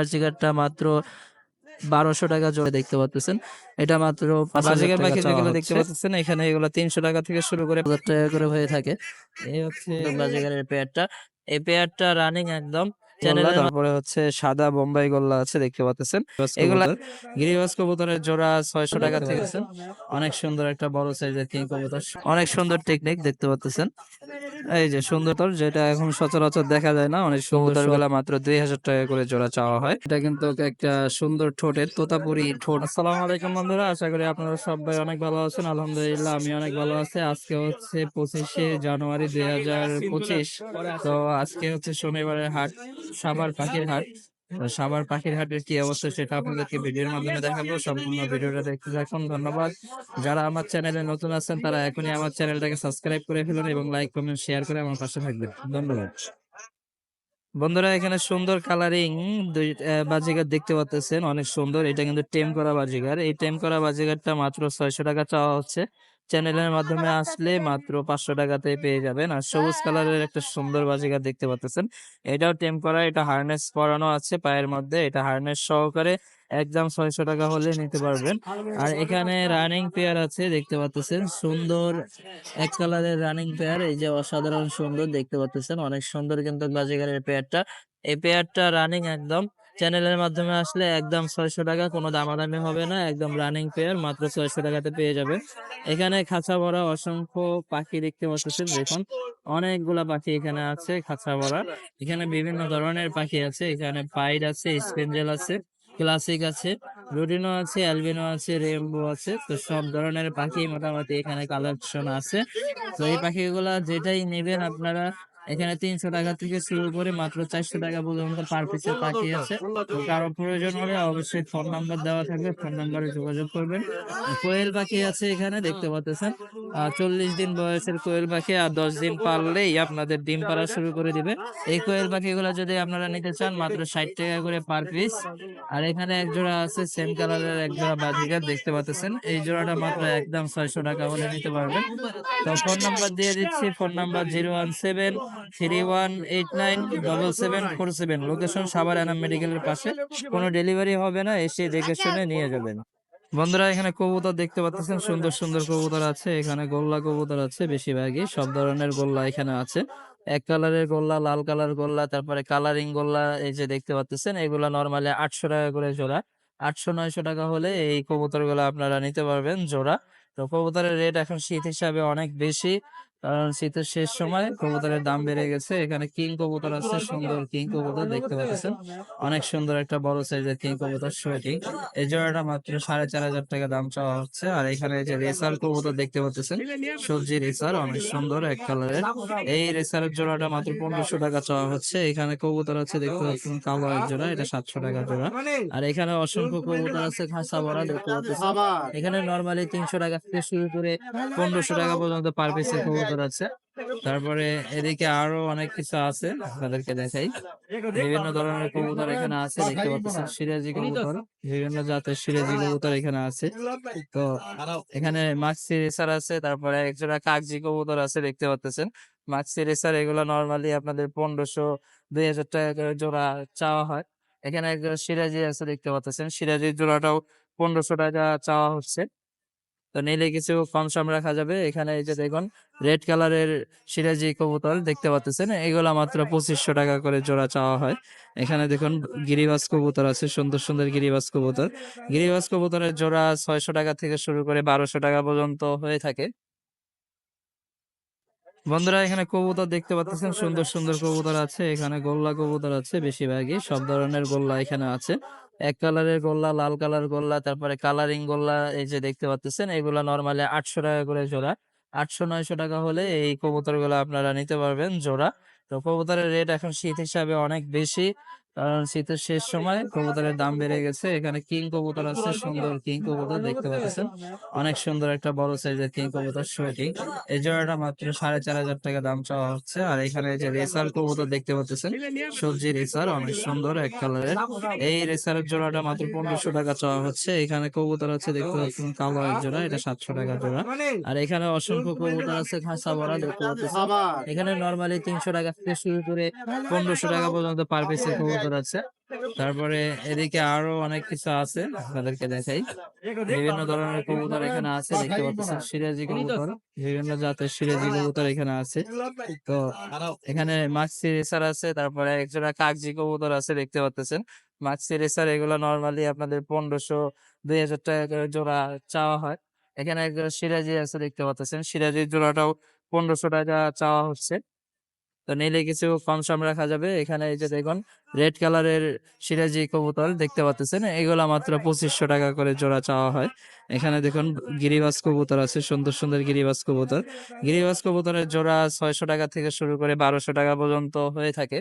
বাজিগারটা মাত্র বারোশো টাকা জোরে দেখতে পাচ্ছেন। এটা মাত্র যেগুলো দেখতে। পাচ্ছেন এখানে এগুলো তিনশো টাকা থেকে শুরু করে হাজার টাকা করে হয়ে থাকে। এই হচ্ছে পেয়ারটা এই পেয়ারটা রানিং একদম গোল্লা, চ্যানেলের তারপরে হচ্ছে সাদা বোম্বাই গোল্লা আছে দেখতে পাচ্ছেন। এগুলা গিরিবাস কবুতরের জোড়া ছয়শো টাকা থেকে অনেক সুন্দর একটা বড় সাইজের কিং কবুতর। অনেক সুন্দর টেকনিক দেখতে পাচ্ছেন। এই যে সুন্দর যেটা এখন সচরাচর দেখা যায় না অনেক সুন্দরগুলা মাত্র দুই হাজার টাকা করে জোড়া চাওয়া হয়। এটা কিন্তু একটা সুন্দর ঠোঁটের তোতাপুরি ঠোঁট। আসসালাম আলাইকুম বন্ধুরা আশা করি আপনারা সবাই অনেক ভালো আছেন। আলহামদুলিল্লাহ আমি অনেক ভালো আছি। আজকে হচ্ছে পঁচিশে জানুয়ারি দুই হাজার পঁচিশ। তো আজকে হচ্ছে শনিবারের হাট। সাভার পাখির হাট। তো সাভার পাখির হাটের কি অবস্থা সেটা আপনাদেরকে ভিডিওর মাধ্যমে দেখাবো। সম্পূর্ণ ভিডিওটা দেখতে থাকুন, ধন্যবাদ। যারা আমার চ্যানেলে নতুন আছেন, তারা এখনই আমার চ্যানেলটাকে সাবস্ক্রাইব করে ফেলুন এবং লাইক, কমেন্ট, শেয়ার করে আমার পাশে থাকবেন। ধন্যবাদ। বন্ধুরা, এখানে সুন্দর কালারিং বাজিগার দেখতে পাচ্ছেন অনেক সুন্দর। এটা কিন্তু টেম করা বাজিগার। এই টেম করা বাজিগারটা মাত্র ছয়শো টাকা চাওয়া হচ্ছে। চ্যানেলের মাধ্যমে আসলে মাত্র পাঁচশো টাকাতে পেয়ে যাবেন। আর সবুজ কালারের একটা সুন্দর বাজিগার দেখতে পাচ্ছেন এটাও টেম করা এটা হার্নেস পরানো আছে পায়ের মধ্যে। এটা হার্নেস সহকারে একদম ছয়শো টাকা হলে নিতে পারবেন। আর এখানে রানিং পেয়ার আছে দেখতে পাচ্ছেন সুন্দর এক কালারের রানিং পেয়ার এই যে অসাধারণ সুন্দর দেখতে পাচ্ছেন অনেক সুন্দর কিন্তু বাজিগারের পেয়ারটা এই পেয়ারটা রানিং একদম চ্যানেলের মাধ্যমে আসলে একদম ছয়শো টাকা কোনো দামাদামি হবে না, একদম রানিং পেয়ার মাত্র ছয়শো টাকাতে পেয়ে যাবে। এখানে খাঁচা ভরা অসংখ্য পাখি দেখতে পাচ্ছেন, দেখুন। অনেকগুলা পাখি এখানে আছে, খাঁচা ভরা। এখানে বিভিন্ন ধরনের পাখি আছে, এখানে পাইড আছে স্পেঞ্জেল আছে, ক্লাসিক আছে রুডিনো আছে, অ্যালবিনো আছে রেমবো আছে, তো সব ধরনের পাখি মোটামুটি এখানে কালেকশন আছে। তো এই পাখিগুলা যেটাই নেবেন আপনারা এখানে তিনশো টাকা থেকে শুরু করে মাত্র চারশো টাকা পর্যন্ত পার পিসের পাখি আছে। কারও প্রয়োজন হলে অবশ্যই ফোন নাম্বার দেওয়া থাকবে ফোন নাম্বারে যোগাযোগ করবেন। কোয়েল পাখি আছে এখানে, দেখতে পাচ্ছেন। চল্লিশ দিন বয়সের কোয়েল পাখি আর দশ দিন পারলেই আপনাদের ডিম পাড়া শুরু করে দিবে। এই কোয়েল পাখিগুলো যদি আপনারা নিতে চান, মাত্র ষাট টাকা করে পার পিস আর এখানে এক জোড়া আছে সেম কালারের এক জোড়া বাজিগার, দেখতে পাচ্ছেন। এই জোড়াটা মাত্র একদম ছয়শো টাকা হলে নিতে পারবেন। তো ফোন নাম্বার দিয়ে দিচ্ছি phone number zero one seven three one eight nine double seven four seven location Savar Enam মেডিকেলের পাশে। কোনো ডেলিভারি হবে না, এসে দেখে শুনে নিয়ে যাবেন। বন্ধুরা, এখানে কবুতর দেখতে পাচ্ছেন, সুন্দর সুন্দর কবুতর আছে, এখানে গোল্লা কবুতর আছে বেশিরভাগই, সব ধরনের গোল্লা এখানে আছে। এক কালারের গোল্লা, লাল কালার গোল্লা, তারপরে কালারিং গোল্লা, এই যে দেখতে পাচ্ছেন, এগুলা নর্মালি আটশো টাকা করে জোড়া। আটশো, নয়শো টাকা হলে এই কবুতর আপনারা নিতে পারবেন জোড়া। তো কবুতরের রেট এখন শীত হিসাবে অনেক বেশি। কারণ শীতের শেষ সময় কবুতরের দাম বেড়ে গেছে। এখানে কিং কবুতর আছে, সুন্দর কিং কবুতর দেখতে পাচ্ছেন। অনেক সুন্দর একটা বড় সাইজের কিং কবুতর শোয়েটিং এই জোড়াটা মাত্র সাড়ে চার হাজার টাকা দাম চাওয়া হচ্ছে। আর এখানে যে রেসার কবুতর দেখতে পাচ্ছেন, সবজি রেসার, অনেক সুন্দর এক কালারের। এই রেসারের জোড়াটা মাত্র পনেরোশো টাকা চাওয়া হচ্ছে। এখানে কবুতর আছে, দেখতে পাচ্ছেন, কালো এক জোড়া, এটা সাতশো টাকা জোড়া। আর এখানে অসংখ্য কবুতর আছে, খাসা ভরা দেখতে পাচ্ছেন। এখানে নর্মালি তিনশো টাকা থেকে শুরু করে পনেরোশো টাকা পর্যন্ত পার পিসের কবুতর আছে। তারপরে এদিকে আরও অনেক কিছু আছে আপনাদেরকে দেখাই। বিভিন্ন ধরনের কবুতর এখানে আছে, দেখতে পাচ্ছেন সিরাজি কবুতর। বিভিন্ন জাতের সিরাজি কবুতর এখানে আছে। তো এখানে মাক্সি রেসার আছে, তারপরে একজোড়া কাগজি কবুতর আছে, দেখতে পাচ্ছেন। মাক্সি রেসার এগুলো নর্মালি আপনাদের পনেরোশো, দুই হাজার টাকা করে জোড়া চাওয়া হয়। এখানে একজোড়া সিরাজি আছে, দেখতে পাচ্ছেন। সিরাজির জোড়াটাও পনেরোশো টাকা চাওয়া হচ্ছে। তো নিলে কিছু কম সম রাখা যাবে। এখানে এই যে দেখুন রেড কালারের সিরাজি কবুতর দেখতে পাচ্ছেন এগুলা মাত্র পঁচিশশো টাকা করে জোড়া চাওয়া হয়। এখানে দেখুন, গিরিবাস কবুতর আছে, সুন্দর সুন্দর গিরিবাস কবুতর। গিরিবাস কবুতরের জোড়া ছয়শো টাকা থেকে শুরু করে বারোশো টাকা পর্যন্ত হয়ে থাকে। বন্ধুরা, এখানে কবুতর দেখতে পাচ্ছেন সুন্দর সুন্দর কবুতর আছে। এখানে গোল্লা কবুতর আছে বেশিরভাগই। সব ধরনের গোল্লা এখানে আছে। এক কালারের গোল্লা, লাল কালার গোল্লা, তারপরে কালারিং গোল্লা এই যে দেখতে পাচ্ছেন এগুলা নর্মালি আটশো টাকা করে জোড়া। আটশো, নয়শো টাকা হলে এই কবুতর আপনারা নিতে পারবেন জোড়া। তো কবুতরের রেট এখন শীত হিসাবে অনেক বেশি। কারণ শীতের শেষ সময় কবুতরের দাম বেড়ে গেছে। এখানে কিং কবুতর আছে, সুন্দর কিং কবুতর দেখতে পাচ্ছেন। অনেক সুন্দর একটা বড় সাইজের কিং কবুতর শোয়েটিং। এই জোড়াটা মাত্র সাড়ে চার হাজার টাকা দাম চাওয়া হচ্ছে। আর এখানে যে রেসার কবুতর দেখতে পাচ্ছেন, সবজি রেসার, অনেক সুন্দর এক কালারের এই রেসারের জোড়াটা মাত্র পনেরোশো টাকা চাওয়া হচ্ছে। এখানে কবুতর আছে, দেখতে পাচ্ছেন, কালো এক জোড়া, এটা সাতশো টাকা জোড়া। আর এখানে অসংখ্য কবুতর আছে খাসা ভরা দেখতে পাচ্ছেন। এখানে নর্মালি তিনশো টাকা থেকে শুরু করে পনেরোশো টাকা পর্যন্ত পার পিসের কবুতর কবুতর আছে। তারপরে এদিকে আরও অনেক কিছু আছে আপনাদেরকে দেখাই। বিভিন্ন ধরনের কবুতর এখানে আছে, দেখতে পাচ্ছেন সিরাজি কবুতর, বিভিন্ন জাতের সিরাজি কবুতর এখানে আছে। তো এখানে মাক্সি রেসার আছে, তারপরে একজোড়া কাগজি কবুতর আছে, দেখতে পাচ্ছেন। মাক্সি রেসার এগুলো নর্মালি আপনাদের পনেরোশো, দুই হাজার টাকা জোড়া চাওয়া হয়। এখানে একজোড়া সিরাজি আছে, দেখতে পাচ্ছেন। সিরাজির জোড়াটাও পনেরোশো টাকা চাওয়া হচ্ছে। তো নিলে কিছু কম সম রাখা যাবে। এখানে এই যে দেখুন, রেড কালারের সিরাজি কবুতর দেখতে পাচ্ছেন এগুলা মাত্র পঁচিশশো টাকা করে জোড়া চাওয়া হয়। এখানে দেখুন, গিরিবাস কবুতর আছে, সুন্দর সুন্দর গিরিবাস কবুতর। গিরিবাস কবুতরের জোড়া ছয়শো টাকা থেকে শুরু করে বারোশো টাকা পর্যন্ত হয়ে থাকে।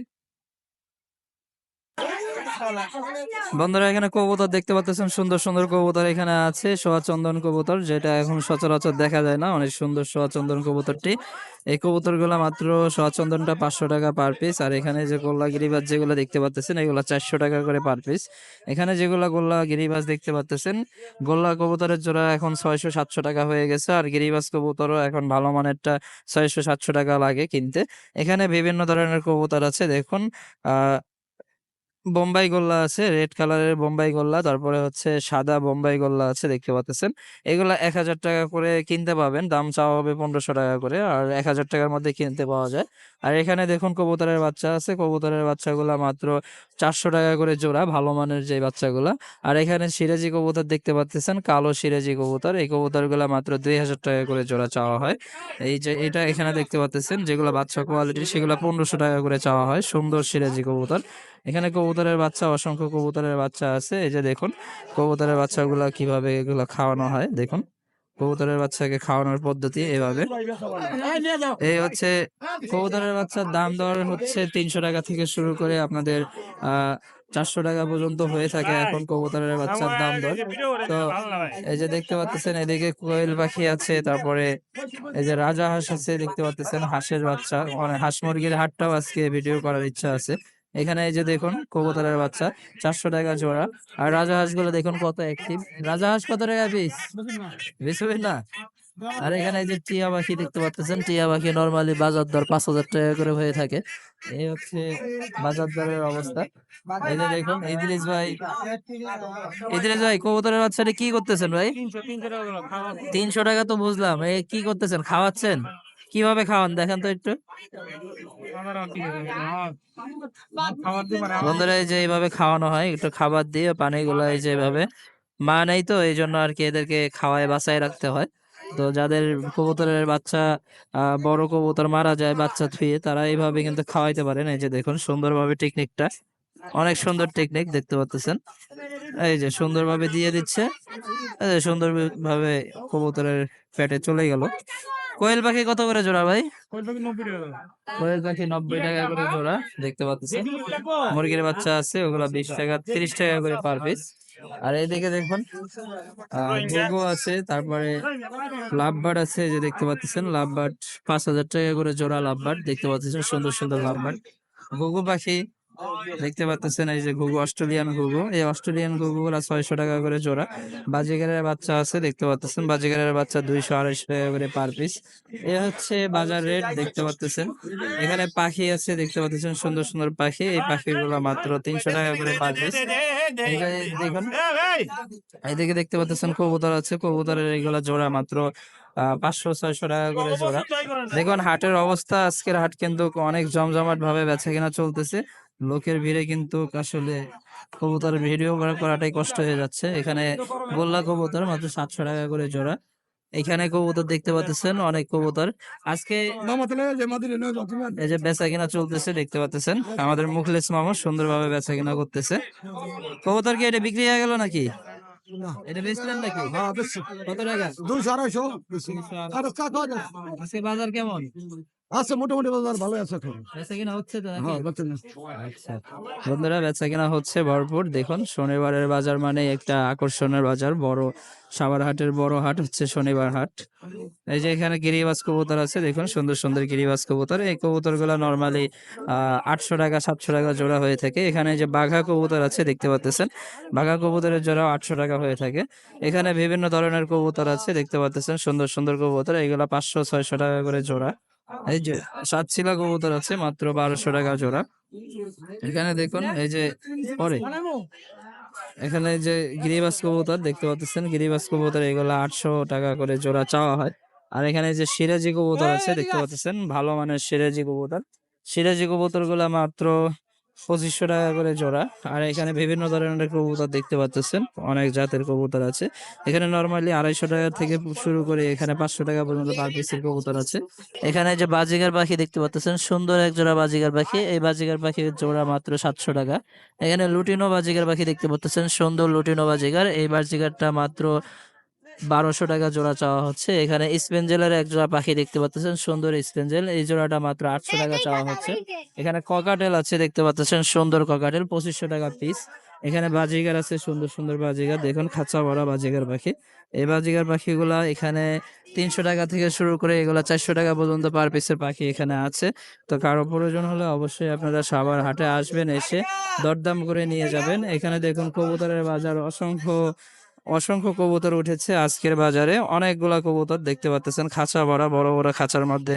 বন্ধুরা, এখানে কবুতর দেখতে পাচ্ছেন সুন্দর সুন্দর কবুতর এখানে আছে সোয়া চন্দন কবুতর, যেটা এখন সচরাচর দেখা যায় না, অনেক সুন্দর সোয়া চন্দন কবুতরটি। এই কবুতরগুলো মাত্র সোয়া চন্দনটা পাঁচশো টাকা পার পিস আর এখানে যে গোল্লা গিরিবাজ যেগুলো দেখতে পাচ্ছেন এগুলো চারশো টাকা করে পার পিস এখানে যেগুলো গোল্লা গিরিবাজ দেখতে পাচ্ছেন গোল্লা কবুতরের জোড়া এখন ছয়শো সাতশো টাকা হয়ে গেছে, আর গিরিবাজ কবুতরও এখন ভালো মানেরটা ছয়শো সাতশো টাকা লাগে কিনতে। এখানে বিভিন্ন ধরনের কবুতর আছে, দেখুন, আহ বোম্বাই গোল্লা আছে, রেড কালারের বোম্বাই গোল্লা, তারপরে হচ্ছে সাদা বোম্বাই গোল্লা আছে, দেখতে পাচ্ছেন। এগুলা এক হাজার টাকা করে কিনতে পাবেন, দাম চাওয়া হবে পনেরোশো টাকা করে, আর এক হাজার টাকার মধ্যে কিনতে পাওয়া যায়। আর এখানে দেখুন কবুতরের বাচ্চা আছে, কবুতরের বাচ্চাগুলা মাত্র চারশো টাকা করে জোড়া, ভালো মানের যে বাচ্চাগুলা। আর এখানে সিরাজি কবুতর দেখতে পাচ্ছেন, কালো সিরাজি কবুতর, এই কবুতরগুলা মাত্র দুই হাজার টাকা করে জোড়া চাওয়া হয়। এই যে এটা এখানে দেখতে পাচ্ছেন, যেগুলো বাচ্চা কোয়ালিটির সেগুলো পনেরোশো টাকা করে চাওয়া হয়, সুন্দর সিরাজি কবুতর। এখানে কবুতরের বাচ্চা, অসংখ্য কবুতরের বাচ্চা আছে। এই যে দেখুন, কবুতরের বাচ্চাগুলো কীভাবে এগুলো খাওয়ানো হয়, দেখুন। কবুতরের বাচ্চাকে খাওয়ানোর পদ্ধতি এভাবে। এই হচ্ছে, কবুতরের বাচ্চার দাম দর হচ্ছে তিনশো টাকা থেকে শুরু করে আপনাদের আহ চারশো টাকা পর্যন্ত হয়ে থাকে এখন কবুতরের বাচ্চার দাম দর। তো এই যে দেখতে পাচ্ছেন, এদিকে কোয়েল পাখি আছে, তারপরে এই যে রাজা হাঁস আছে, দেখতে পাচ্ছেন হাঁসের বাচ্চা। মানে হাঁস মুরগির হাটটাও আজকে ভিডিও করার ইচ্ছা আছে। এখানে এই যে দেখুন, কবুতরের বাচ্চা, চারশো টাকা জোড়া। আর রাজা হাঁসগুলো দেখুন কত অ্যাক্টিভ রাজা হাঁস কত টাকা পিস বেচবেন না আর এখানে এই যে টিয়া পাখি দেখতে পাচ্ছেন, টিয়া পাখি নর্মালি বাজার দর পাঁচ হাজার টাকা করে হয়ে থাকে। এই হচ্ছে বাজার দরের অবস্থা। এই যে দেখুন, ইদ্রিস ভাই। ইদ্রিস ভাই, কবুতরের বাচ্চাটা কি করতেছেন ভাই? তিনশো টাকা তো বুঝলাম। এই কি করতেছেন? খাওয়াচ্ছেন? কীভাবে খাওয়ান? দেখেন তো একটু। বন্ধুরা, এই যে এইভাবে খাওয়ানো হয়, একটু খাবার দিয়ে পানিগুলো এই যে এইভাবে মা নেই তো, এই জন্য আর কি এদেরকে খাওয়ায়, বাঁচায় রাখতে হয়। তো যাদের কবুতরের বাচ্চা বড় কবুতর মারা যায়, বাচ্চা থুয়ে তারা এইভাবে কিন্তু খাওয়াইতে পারেন। এই যে দেখুন, সুন্দরভাবে টেকনিকটা অনেক সুন্দর টেকনিক দেখতে পাচ্ছেন এই যে সুন্দরভাবে দিয়ে দিচ্ছে। এই যে সুন্দর ভাবে কবুতরের পেটে চলে গেল। কোয়েল পাখি কত করে জোড়া ভাই? কোয়েল পাখি নব্বই টাকা করে। জোড়া দেখতে পাচ্ছেন মুরগির বাচ্চা আছে ওগুলা বিশ টাকা তিরিশ টাকা করে পার পিস আর এইদিকে দেখুন ঘুঘু আছে তারপরে লাভবার্ড আছে যে দেখতে পাচ্ছেন লাভবার্ড পাঁচ হাজার টাকা করে জোড়া লাভবার্ড দেখতে পাচ্ছেন সুন্দর সুন্দর লাভবার্ড। ঘুঘু পাখি দেখতে পাচ্ছেন এই যে ঘুঘু অস্ট্রেলিয়ান ঘুঘু। এই অস্ট্রেলিয়ান ঘুঘু গুলা ছয়শো টাকা করে জোড়া। বাজিগারের বাচ্চা আছে দেখতে পাচ্ছেন। বাজিগারের বাচ্চা দুইশো আড়াইশো টাকা করে পার পিস এ হচ্ছে বাজার রেট দেখতে পাচ্ছেন। এখানে পাখি আছে দেখতে পাচ্ছেন। সুন্দর সুন্দর পাখি। এই পাখিগুলো মাত্র তিনশো টাকা করে পার পিস দেখুন এইদিকে দেখতে পাচ্ছেন কবুতর আছে। কবুতরের এইগুলা জোড়া মাত্র পাঁচশো ছয়শো টাকা করে জোড়া। দেখুন হাটের অবস্থা। আজকের হাট কিন্তু অনেক জমজমাট ভাবে বেচা কেনা চলতেছে। লোকের ভিড়ে কিন্তু আসলে কবুতর ভিডিও করাটাই কষ্ট হয়ে যাচ্ছে। এখানে গোল্লা কবুতর মাত্র সাতশো টাকা করে জোড়া। এখানে কবুতর দেখতে পাচ্ছেন অনেক কবুতর। আজকে এই যে বেচা কিনা চলতেছে দেখতে পাচ্ছেন। আমাদের মুখলেস মামা সুন্দরভাবে বেচা কিনা করতেছে। কবুতর কি এটা বিক্রি হয়ে গেল নাকি? এটা বেচলেন নাকি? কত টাকা? দুইশো আড়াইশো। আজকে বাজার কেমন? আছে মোটামুটি বাজার ভালো আছে এখন। হ্যাঁ আচ্ছা। বন্ধুরা বেচা কেনা হচ্ছে ভরপুর। দেখুন শনিবারের বাজার মানে একটা আকর্ষণের বাজার। বড় সাভার হাটের বড় হাট হচ্ছে শনিবার হাট। এই যে এখানে গিরিবাজ কবুতর আছে দেখুন সুন্দর সুন্দর গিরিবাজ কবুতর। এই কবুতরগুলা নর্মালি আটশো টাকা সাতশো টাকা জোড়া হয়ে থাকে। এখানে যে বাঘা কবুতর আছে দেখতে পাচ্ছেন বাঘা কবুতরের জোড়া আটশো টাকা হয়ে থাকে। এখানে বিভিন্ন ধরনের কবুতর আছে দেখতে পাচ্ছেন সুন্দর সুন্দর কবুতর। এগুলা পাঁচশো ছয়শো টাকা করে জোড়া। এই যে সাতশিলা কবুতর আছে, মাত্র বারোশো টাকা জোড়া। এখানে দেখুন, এই যে পরে এখানে যে গিরিবাস কবুতর দেখতে পাচ্ছেন, গিরিবাস কবুতর এগুলো আটশো টাকা করে জোড়া চাওয়া হয়। আর এখানে যে সিরাজি কবুতর আছে, দেখতে পাচ্ছেন, ভালো মানের সিরাজি কবুতর। সিরাজি কবুতরগুলা মাত্র পঁচিশশো টাকা করে জোড়া। আর এখানে বিভিন্ন ধরনের কবুতর দেখতে পাচ্ছেন অনেক জাতের কবুতর আছে। এখানে নর্মালি আড়াইশো টাকা থেকে শুরু করে এখানে পাঁচশো টাকা পর্যন্ত পার পিসের কবুতর আছে। এখানে যে বাজিগার পাখি দেখতে পাচ্ছেন সুন্দর এক জোড়া বাজিগার পাখি। এই বাজিগার পাখির জোড়া মাত্র সাতশো টাকা। এখানে লুটিনো বাজিগার পাখি দেখতে পাচ্ছেন সুন্দর লুটিনো বাজিগার। এই বাজিগারটা মাত্র বারোশো টাকা জোড়া চাওয়া হচ্ছে। এখানে স্পেঞ্জেলের এক জোড়া পাখি দেখতে পাচ্ছেন সুন্দর স্পেঞ্জেল এই জোড়াটা মাত্র আটশো টাকা চাওয়া হচ্ছে। এখানে ককাটেল আছে দেখতে পাচ্ছেন সুন্দর ককাটেল পঁচিশশো টাকা পিস এখানে বাজিগার আছে সুন্দর সুন্দর বাজিগার। দেখুন খাঁচা ভরা বাজিগার পাখি। এই বাজিগার পাখিগুলা এখানে তিনশো টাকা থেকে শুরু করে এগুলা চারশো টাকা পর্যন্ত পার পিসের পাখি এখানে আছে। তো কারও প্রয়োজন হলে অবশ্যই আপনারা সাবার হাটে আসবেন এসে দরদাম করে নিয়ে যাবেন। এখানে দেখুন কবুতরের বাজার অসংখ্য অসংখ্য কবুতর উঠেছে আজকের বাজারে। অনেকগুলা কবুতর দেখতে পাচ্ছেন খাঁচা ভরা, বড় বড় খাঁচার মধ্যে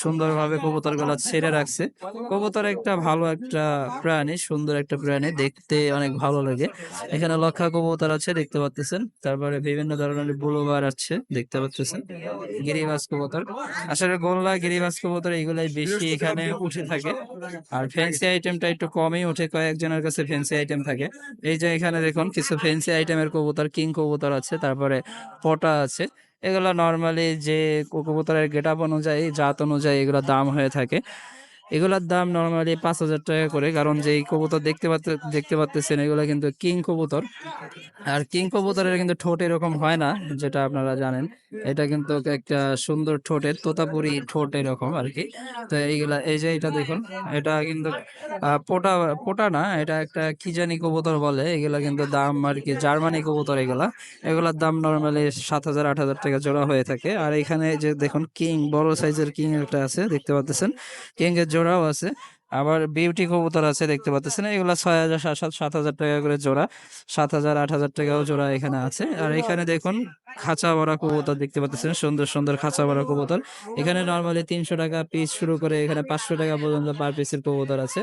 সুন্দরভাবে কবুতরগুলা ছেড়ে রাখছে। কবুতর একটা ভালো একটা প্রাণী, সুন্দর একটা প্রাণী, দেখতে অনেক ভালো লাগে। এখানে লক্ষা কবুতর আছে, দেখতে পাচ্ছেন তারপরে বিভিন্ন ধরনের বুলোবার আছে, দেখতে পাচ্ছেন গিরিবাজ কবুতর। আসলে গোল্লা গিরিবাস কবুতর এগুলাই বেশি এখানে উঠে থাকে। আর ফ্যান্সি আইটেমটা একটু কমই উঠে, কয়েকজনের কাছে ফ্যান্সি আইটেম থাকে। এই যে এখানে দেখুন, কিছু ফ্যান্সি আইটেমের কবুতর কিং কবুতর আছে, তারপরে পটা আছে। এগুলো নর্মালি যে কবুতরের গেট আপ অনুযায়ী, জাত অনুযায়ী এগুলো দাম হয়ে থাকে। এগুলোর দাম নর্মালি পাঁচ হাজার টাকা করে, কারণ যে কবুতর দেখতে পাচ্ছে দেখতে পাচ্ছেন এগুলো কিন্তু কিং কবুতর। আর কিং কবুতরের কিন্তু ঠোঁট এরকম হয় না, যেটা আপনারা জানেন। এটা কিন্তু একটা সুন্দর ঠোঁটের, তোতাপুরি ঠোঁট এরকম আর কি তো এইগুলা, এই যে এটা দেখুন, এটা কিন্তু পোটা পোটা না, এটা একটা কি জানি কবুতর বলে, এগুলা কিন্তু দাম আর কি জার্মানি কবুতর এগুলা। এগুলার দাম নর্মালি সাত হাজার, আট হাজার টাকা জোড়া হয়ে থাকে। আর এখানে যে দেখুন, কিং, বড় সাইজের কিং একটা আছে, দেখতে পাচ্ছেন কিং এর জোড়াও আছে। আবার বিউটি কবুতর আছে দেখতে পাচ্ছেন এগুলা ছয় হাজার সাত সাত সাত হাজার টাকা করে জোড়া। সাত হাজার আট হাজার টাকাও জোড়া এখানে আছে। আর এখানে দেখুন খাঁচা ভরা কবুতর দেখতে পাচ্ছেন, সুন্দর সুন্দর খাঁচা ভরা কবুতর। এখানে নর্মালি তিনশো টাকা পিস শুরু করে এখানে পাঁচশো টাকা পর্যন্ত পার পিসের কবুতর আছে।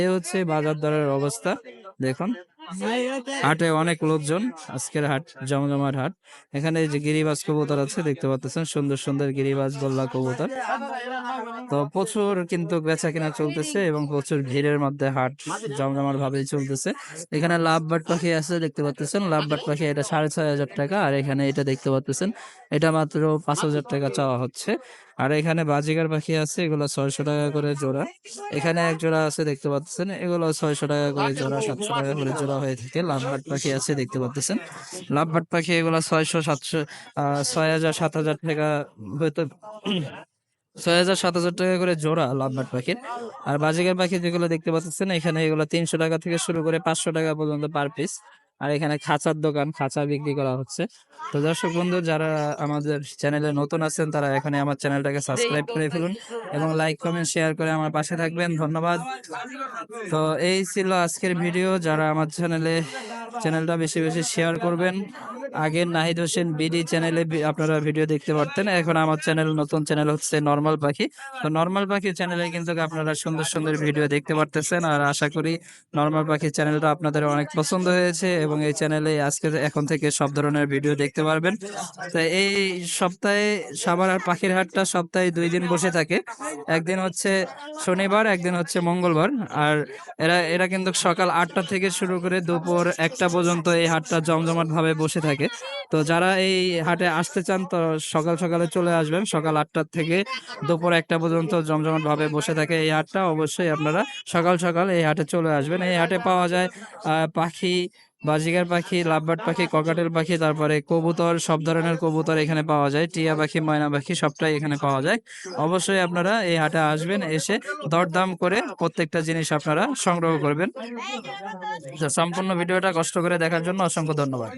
এ হচ্ছে বাজার দরের অবস্থা, দেখুন। হাটে অনেক লোকজন, আজকের হাট জমজমাট হাট। এখানে যে গিরিবাজ কবুতর আছে, দেখতে পাচ্ছেন, সুন্দর সুন্দর গিরিবাজ গোল্লা কবুতর। তো প্রচুর কিন্তু বেচা কেনা চলতেছে এবং প্রচুর ভিড়ের মধ্যে হাট জমজমাট ভাবেই চলতেছে। এখানে লাভ বাট পাখি আছে, দেখতে পাচ্ছেন লাভ বাট পাখি এটা সাড়ে ছয় হাজার টাকা, আর এখানে এটা দেখতে পাচ্ছেন এটা মাত্র পাঁচ হাজার টাকা চাওয়া হচ্ছে। আর এখানে বাজিগার পাখি আছে, এগুলো ছয়শো টাকা করে জোড়া। এখানে এক জোড়া আছে, দেখতে পাচ্ছেন এগুলো ছয়শো টাকা করে জোড়া, সাতশো টাকা করে জোড়া হয়ে থাকে। লাভবাট পাখি আছে, দেখতে পাচ্ছেন লাভবাট পাখি এগুলো ছয়শো, সাতশো ছয় হাজার, সাত হাজার টাকা হয়তো ছয় হাজার, সাত হাজার টাকা করে জোড়া লাভবাট পাখির। আর বাজিগার পাখি যেগুলো দেখতে পাচ্ছেন এখানে এগুলো তিনশো টাকা থেকে শুরু করে পাঁচশো টাকা পর্যন্ত পার পিস আর এখানে খাঁচার দোকান, খাঁচা বিক্রি করা হচ্ছে। তো দর্শক বন্ধু, যারা আমাদের চ্যানেলে নতুন আছেন, তারা এখানে আমার চ্যানেলটাকে সাবস্ক্রাইব করে ফেলুন এবং লাইক, কমেন্ট, শেয়ার করে আমার পাশে থাকবেন। ধন্যবাদ। তো এই ছিল আজকের ভিডিও। যারা আমার চ্যানেলে, চ্যানেলটা বেশি বেশি শেয়ার করবেন, আগে নাহিদ হোসেন বিডি চ্যানেলে আপনারা ভিডিও দেখতে পারতেন। এখন আমার চ্যানেল, নতুন চ্যানেল হচ্ছে নর্মাল পাখি। তো নর্মাল পাখি চ্যানেলে কিন্তু আপনারা সুন্দর সুন্দর ভিডিও দেখতে পারতেছেন। আর আশা করি নর্মাল পাখি চ্যানেলটা আপনাদের অনেক পছন্দ হয়েছে এবং এই চ্যানেলে আজকে এখন থেকে সব ধরনের ভিডিও দেখতে পারবেন। তো এই সপ্তাহে সাবার আর পাখির হাটটা সপ্তাহে দুই দিন বসে থাকে। একদিন হচ্ছে শনিবার, একদিন হচ্ছে মঙ্গলবার। আর এরা এরা কিন্তু সকাল আটটা থেকে শুরু করে দুপুর একটা পর্যন্ত এই হাটটা জমজমাট ভাবে বসে থাকে। তো যারা এই হাটে আসতে চান, তো সকাল সকালে চলে আসবেন। সকাল আটটা থেকে দুপুর একটা পর্যন্ত জমজমাট ভাবে বসে থাকে এই হাটটা। অবশ্যই আপনারা সকাল সকাল এই হাটে চলে আসবেন। এই হাটে পাওয়া যায় পাখি বাজিগার পাখি, লাভবার্ড পাখি, ককাটেল পাখি, তারপরে কবুতর, সব ধরনের কবুতর এখানে পাওয়া যায়। টিয়া পাখি, ময়না পাখি, সবটাই এখানে পাওয়া যায়। অবশ্যই আপনারা এই হাটে আসবেন, এসে দরদাম করে প্রত্যেকটা জিনিস আপনারা সংগ্রহ করবেন। সম্পূর্ণ ভিডিওটা কষ্ট করে দেখার জন্য অসংখ্য ধন্যবাদ।